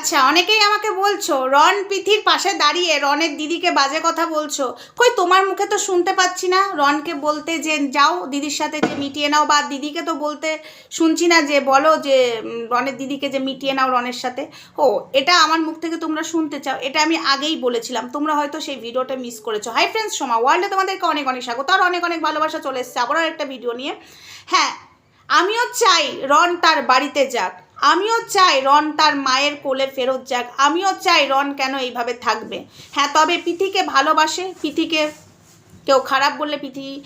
আচ্ছা অনেকেই আমাকে বলছো রন পিথির পাশে দাঁড়িয়ে রনের দিদিকে বাজে কথা বলছো। কই, তোমার মুখে তো শুনতে পাচ্ছি না। রনকে বলতে যে, যাও দিদির সাথে যে মিটিয়ে নাও, বা দিদিকে তো বলতে শুনছি না যে, বলো যে রনের দিদিকে যে মিটিয়ে নাও রনের সাথে। ও, এটা আমার মুখ থেকে তোমরা শুনতে চাও, এটা আমি আগেই বলেছিলাম। তোমরা হয়তো সেই ভিডিওটা মিস করেছ। হাই ফ্রেন্ডস, সোমা ওয়ার্ল্ডে তোমাদেরকে অনেক অনেক স্বাগত। আর অনেক অনেক ভালোবাসা চলে এসছে। আবারও একটা ভিডিও নিয়ে। হ্যাঁ আমিও চাই রন তার বাড়িতে যাক। আমিও চাই রন তার মায়ের কোলে ফেরত যাক। আমিও চাই রন কেন এইভাবে থাকবে? হ্যাঁ তবে পিথিকে ভালোবাসে। পিথিকে কেউ খারাপ বললে পিথি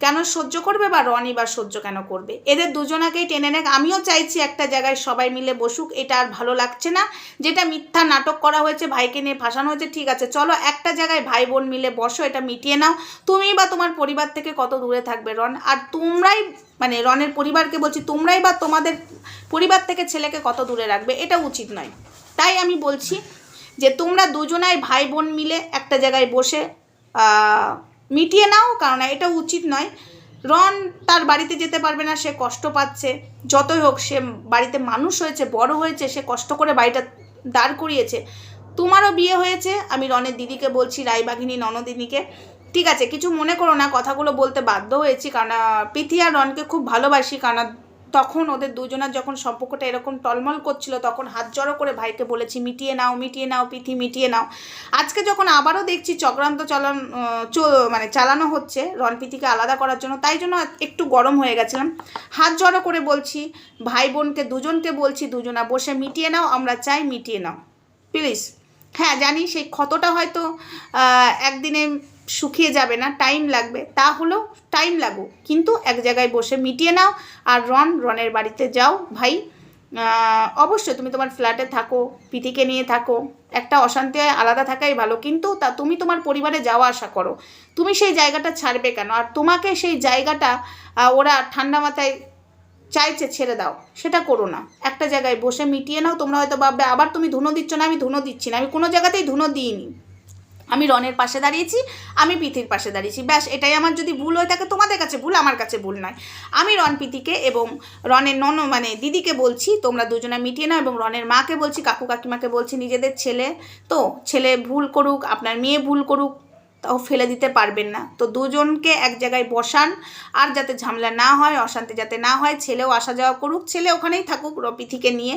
কেন সহ্য করবে বা রনি বা সহ্য কেন করবে? এদের দুজনাকেই টেনে নেক। আমিও চাইছি একটা জায়গায় সবাই মিলে বসুক, এটা আর ভালো লাগছে না। যেটা মিথ্যা নাটক করা হয়েছে, ভাইকে নিয়ে ফাঁসানো হয়েছে, ঠিক আছে, চলো একটা জায়গায় ভাই বোন মিলে বসো, এটা মিটিয়ে নাও। তুমি বা তোমার পরিবার থেকে কত দূরে থাকবে, রন? আর তোমরাই মানে রনের পরিবারকে বলছি, তোমরাই বা তোমাদের পরিবার থেকে ছেলেকে কত দূরে রাখবে, এটা উচিত নয়। তাই আমি বলছি যে তোমরা দুজনাই ভাই বোন মিলে একটা জায়গায় বসে মিটিয়ে নাও কারণ এটা উচিত নয়। রন তার বাড়িতে যেতে পারবে না সে কষ্ট পাচ্ছে। যতই হোক সে বাড়িতে মানুষ হয়েছে বড় হয়েছে সে কষ্ট করে বাড়িটা দাঁড় করিয়েছে। তোমারও বিয়ে হয়েছে আমি রনের দিদিকে বলছি রায়বাঘিনী ননদিনীকে। ঠিক আছে কিছু মনে করো না কথাগুলো বলতে বাধ্য হয়েছি কারণ আহ, আর রনকে খুব ভালোবাসি কারণ তখন ওদের দুজনের যখন সম্পর্কটা এরকম টলমল করছিল, তখন হাত জড়ো করে ভাইকে বলেছি, মিটিয়ে নাও মিটিয়ে নাও, পিথি, মিটিয়ে নাও। আজকে যখন আবারও দেখছি চক্রান্ত চালান মানে চালানো হচ্ছে রনপিতিকে আলাদা করার জন্য, তাই জন্য একটু গরম হয়ে গেছিলাম। হাত জড়ো করে বলছি, ভাই বোনকে দুজনকে বলছি, দুজনা বসে মিটিয়ে নাও, আমরা চাই মিটিয়ে নাও। প্লিজ হ্যাঁ জানি সেই ক্ষতটা হয়তো একদিনে শুকিয়ে যাবে না টাইম লাগবে। তা হলেও টাইম লাগুক কিন্তু এক জায়গায় বসে মিটিয়ে নাও আর রন, রনের বাড়িতে যাও। ভাই অবশ্যই তুমি তোমার ফ্ল্যাটে থাকো পিতিকে নিয়ে থাকো। একটা অশান্তি আলাদা থাকাই ভালো। কিন্তু তা তুমি তোমার পরিবারে যাওয়া আসা করো। তুমি সেই জায়গাটা ছাড়বে কেন? আর তোমাকে সেই জায়গাটা ওরা ঠান্ডা মাথায় চাইছে ছেড়ে দাও। সেটা করো না। একটা জায়গায় বসে মিটিয়ে নাও। তোমরা হয়তো ভাববে, আবার তুমি ধুনো দিচ্ছ না, আমি ধুনো দিচ্ছি না। আমি কোনো জায়গাতেই ধুনো দিইনি। আমি রনের পাশে দাঁড়িয়েছি, আমি পিথির পাশে দাঁড়িয়েছি। ব্যাস, এটাই আমার যদি ভুল হয়ে থাকে, তোমাদের কাছে ভুল, আমার কাছে ভুল নয়। আমি রন পিথিকে এবং রনের নন মানে দিদিকে বলছি, তোমরা দুজনে মিটিয়ে নাও এবং রনের মাকে বলছি, কাকু কাকিমাকে বলছি, নিজেদের ছেলে তো, ছেলে ভুল করুক, আপনার মেয়ে ভুল করুক, তাও ফেলে দিতে পারবেন না। তো দুজনকে এক জায়গায় বসান, আর যাতে ঝামেলা না হয়, অশান্তি যাতে না হয়, ছেলেও আসা যাওয়া করুক, ছেলে ওখানেই থাকুক রপিথিকে নিয়ে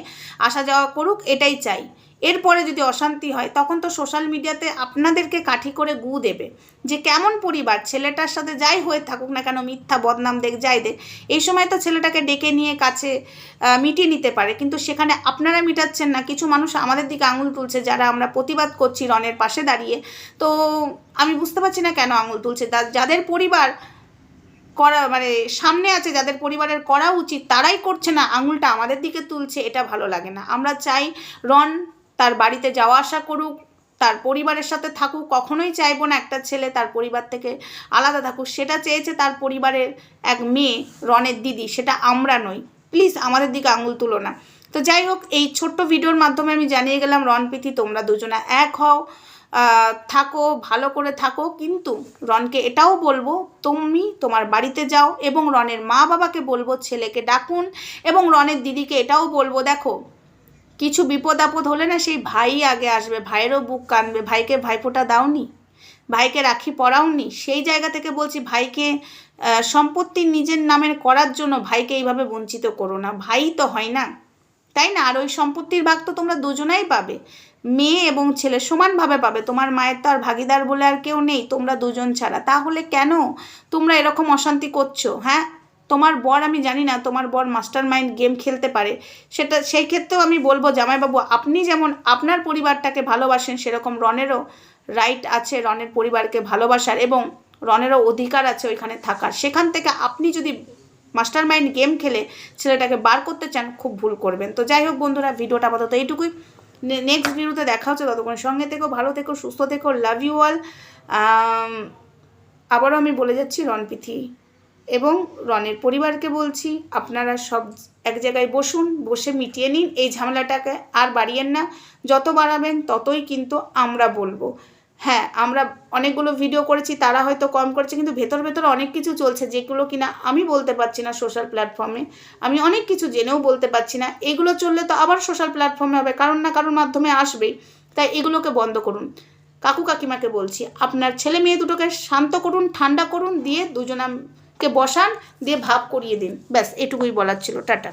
আসা যাওয়া করুক, এটাই চাই। এরপরে যদি অশান্তি হয়, তখন তো সোশ্যাল মিডিয়াতে আপনাদেরকে কাঠি করে গু দেবে। যে কেমন পরিবার, ছেলেটার সাথে যাই হয়ে থাকুক না কেন, মিথ্যা বদনাম দেখ, যাই দেখ, এই সময় তো ছেলেটাকে ডেকে নিয়ে কাছে মিটিয়ে নিতে পারে। কিন্তু সেখানে আপনারা মিটাচ্ছেন না। কিছু মানুষ আমাদের দিকে আঙুল তুলছে, যারা আমরা প্রতিবাদ করছি রনের পাশে দাঁড়িয়ে। তো আমি বুঝতে পারছি না কেন আঙুল তুলছে। যাদের পরিবার করা মানে সামনে আছে, যাদের পরিবারের করা উচিত, তারাই করছে না। আঙুলটা আমাদের দিকে তুলছে, এটা ভালো লাগে না। আমরা চাই রন তার বাড়িতে যাওয়া আসা করুক, তার পরিবারের সাথে থাকুক, কখনোই চাইব না একটা ছেলে তার পরিবার থেকে আলাদা থাকুক। সেটা চেয়েছে তার পরিবারের এক মেয়ে রনের দিদি, সেটা আমরা নই। প্লিজ আমাদের দিকে আঙুল তুলো না। তো যাই হোক, এই ছোট্ট ভিডিওর মাধ্যমে আমি জানিয়ে গেলাম প্রীতি তোমরা দুজনা এক হও থাকো, ভালো করে থাকো। কিন্তু রনকে এটাও বলব, তুমি তোমার বাড়িতে যাও এবং রনের মা বাবাকে বলব, ছেলেকে ডাকুন এবং রনের দিদিকে এটাও বলব, দেখো কিছু বিপদ আপদ হলে না সেই ভাই আগে আসবে, ভাইয়েরও বুক কানবে, ভাইকে ভাইফোঁটা দাওনি, ভাইকে রাখি পরাওনি। সেই জায়গা থেকে বলছি, ভাইকে সম্পত্তি নিজের নামের করার জন্য ভাইকে এইভাবে বঞ্চিত করো না। ভাই তো হয় না, তাই না? আর ওই সম্পত্তির ভাগ তো তোমরা দুজনেই পাবে। মেয়ে এবং ছেলে সমানভাবে পাবে। তোমার মায়ের তো আর ভাগিদার বলে আর কেউ নেই, তোমরা দুজন ছাড়া। তাহলে কেন তোমরা এরকম অশান্তি করছ হ্যাঁ? তোমার বর, আমি জানি না তোমার বর মাস্টার মাইন্ড গেম খেলতে পারে। সেটা, সেই ক্ষেত্রেও আমি বলব, জামাইবাবু, আপনি যেমন আপনার পরিবারটাকে ভালোবাসেন, সেরকম রনেরও রাইট আছে, রনের পরিবারকে ভালোবাসার এবং রনেরও অধিকার আছে ওইখানে থাকার। সেখান থেকে আপনি যদি মাস্টার মাইন্ড গেম খেলে ছেলেটাকে বার করতে চান, খুব ভুল করবেন। তো যাই হোক বন্ধুরা, ভিডিওটা আপাতত এইটুকুই। নেক্সট ভিডিওতে দেখা হচ্ছে, ততক্ষণ সঙ্গে থেকো, ভালো থেকো, সুস্থ থেকো লাভ ইউ অল আবারও আমি বলে যাচ্ছি রনপিথি এবং রনের পরিবারকে বলছি, আপনারা সব এক জায়গায় বসুন, বসে মিটিয়ে নিন। এই ঝামেলাটাকে আর বাড়িয়েন না। যত বাড়াবেন ততই কিন্তু আমরা বলব। হ্যাঁ আমরা অনেকগুলো ভিডিও করেছি, তারা হয়তো কম করেছে, কিন্তু ভেতর ভেতর অনেক কিছু চলছে যেগুলো কিনা আমি বলতে পারছি না সোশ্যাল প্ল্যাটফর্মে আমি অনেক কিছু জেনেও বলতে পারছি না। এগুলো চললে তো আবার সোশ্যাল প্ল্যাটফর্মে হবে, কারণ না কারোর মাধ্যমে আসবেই। তাই এগুলোকে বন্ধ করুন। কাকু কাকিমাকে বলছি, আপনার ছেলে মেয়ে দুটোকে শান্ত করুন, ঠান্ডা করুন, দিয়ে দুজনাকে বসান দিয়ে ভাব করিয়ে দিন ব্যাস এটুকুই বলার ছিল টাটা